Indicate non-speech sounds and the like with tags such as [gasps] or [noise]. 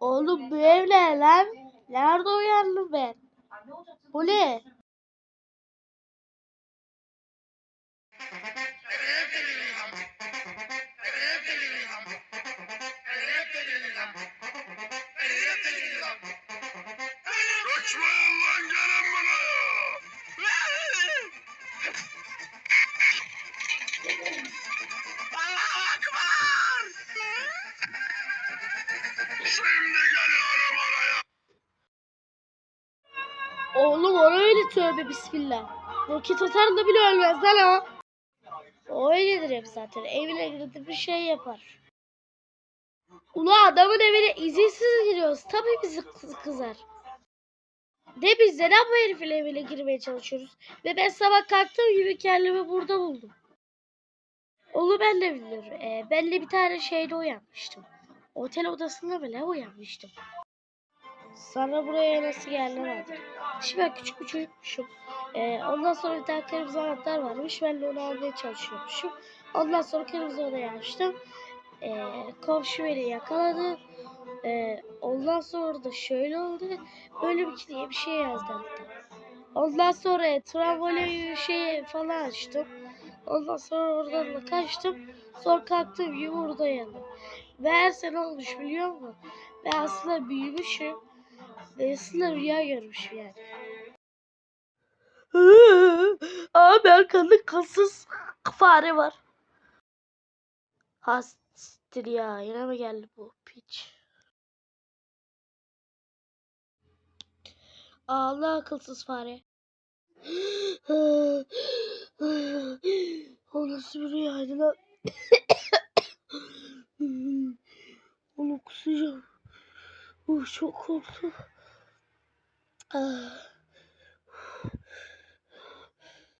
Oğlum bu ev ne lan? Nerede uyandım ben? Bu ne? Lan Oğlum o öyle tövbe bismillah. Roket atar da bile ölmez lan o. O öyledir hep zaten. Evine girdi bir şey yapar. Ula adamın evine izinsiz giriyoruz. Tabii bizi kız- kızar. De biz neden bu herifin evine girmeye çalışıyoruz? Ve ben sabah kalktığım gibi kendimi burada buldum. Onu ben de biliyorum. Ee, ben de bir tane şeyde uyanmıştım. Otel odasında ne uyanmıştım. Sana buraya nasıl geldin artık? Şimdi ben küçük bir çocukmuşum. Ee, ondan sonra bir tane kırmızı anahtar varmış. Ben de onu almaya çalışıyormuşum. Ondan sonra kırmızı odaya açtım. Ee, komşu beni yakaladı. Ee, ondan sonra da şöyle oldu. Bölüm 2 diye bir şey yazdı. Ondan sonra tramvole bir şey falan açtım. Ondan sonra oradan da kaçtım. Sonra kalktım gibi burada yandım. Ve her sene olmuş biliyor musun? Ben aslında büyümüşüm. Aslında rüya görmüşüm yani. Abi arkanda kasız fare var. Hastir ya yine mi geldi bu piç? Allah akılsız fare. [gasps] o nasıl bir rüyaydı lan? [coughs] Onu kusacağım. Uf, çok korktum. 呃。